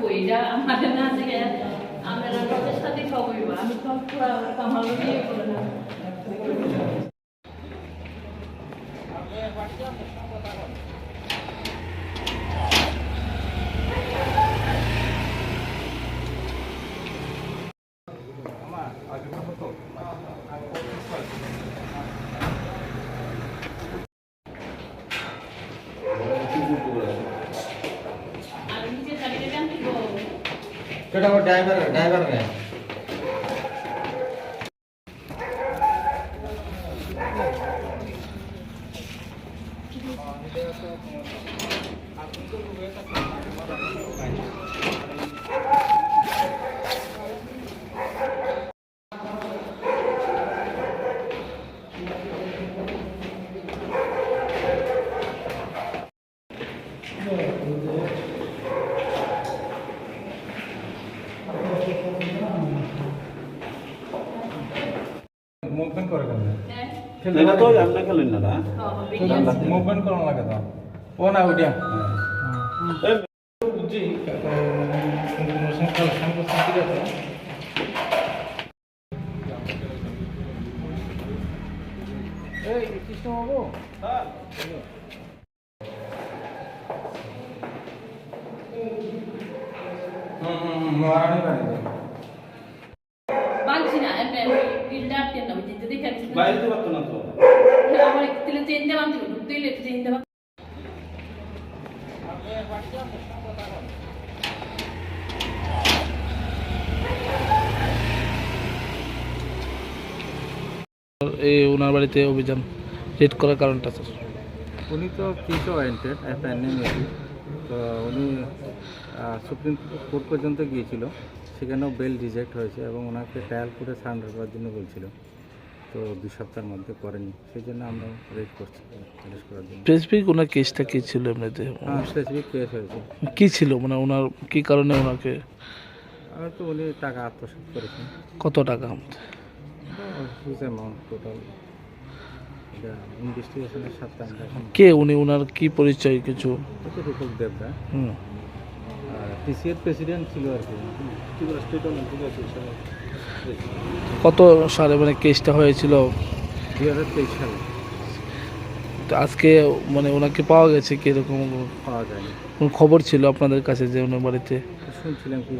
কই এটা আমাদের না থেকে আমরা প্রচেষ্টাতে দিয়ে খাবইবা আমি তো পুরো কামাল নিয়ে করে না আর बेटा वो ड्राइवर है ड्राइवर है Yeah. মুভমেন্ট করে কেন? হ্যাঁ। এটা তো আমরা খেলেন না না? মুভমেন্ট করানো লাগে তো ও না ওইটা। বুঝছি সংখ্যা সংখ্যা ঠিক আছে। এই কৃষ্ণবাবু। হুম হুম হুম মহারানী বাড়িতে বাংছি বিলটা আটকে না বুঝতে দেখে বাইরে তো পারতো না তো আমার তিলে চেন দেওয়া আনতে ঢুকতে চেন দেওয়া এই ওনার বাড়িতে অভিযান রেড করার কারণটা স্যার উনি তো মেবি তো উনি সুপ্রিম কোর্ট পর্যন্ত গিয়েছিল সেখানেও বেল রিজেক্ট হয়েছে এবং ওনাকে ট্রায়াল করে সারেন্ডার করার জন্য বলছিল। তো দুই সপ্তাহের মধ্যে করেনি সেই জন্য আমরা রেড করছি অ্যারেস্ট করার জন্য। স্পেসিফিক ওনার কেসটা কী ছিল এমনিতে? হ্যাঁ স্পেসিফিক কেস হয়েছে। কী ছিল? মানে ওনার কী কারণে ওনাকে? আর তো উনি টাকা আত্মসাৎ করেছেন। কত টাকা? হিউজ অ্যামাউন্ট টোটাল ইনভেস্টিগেশনের সাথে আমরা এখন কে উনি ওনার কি পরিচয় কিছু? এটা রূপক দেবরা হুম। টিসিএর প্রেসিডেন্ট ছিল আর কি। কত সালে মানে কেসটা হয়েছিল? দুই হাজার তেইশ সালে। তো আজকে মানে ওনাকে পাওয়া গেছে কীরকম পাওয়া যায়নি। কোনো খবর ছিল আপনাদের কাছে যে ওনার বাড়িতে? শুনছিলাম কি?